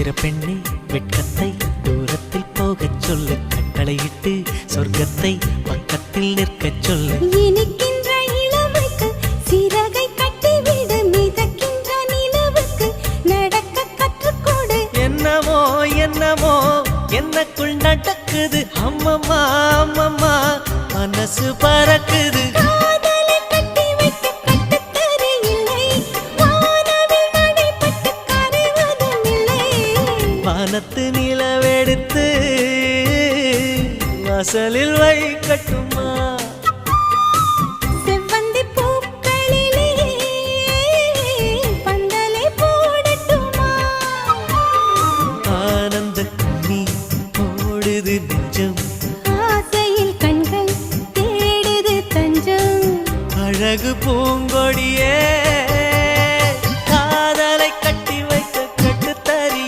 சித்திர பெண்ணே வெட்கத்தை தூரத்தில் போகச் சொல்லு. கட்டளையிட்டு சொர்க்கத்தை பக்கத்தில் நிற்கச் சொல்லு. இனிக்கின்ற இளமைக்கு சிறகை கட்டிவிடு. மிதக்கின்ற நிலவுக்கு நடக்க கற்றுக்கொடு. என்னமோ என்னமோ என்னக்குள் நடக்குது. அம்மம்மா அம்மம்மா மனசு பறக்குது. வானத்து நிலவெடுத்து வாசலில் வைக்கட்டுமா? அழகு பூங்கொடியே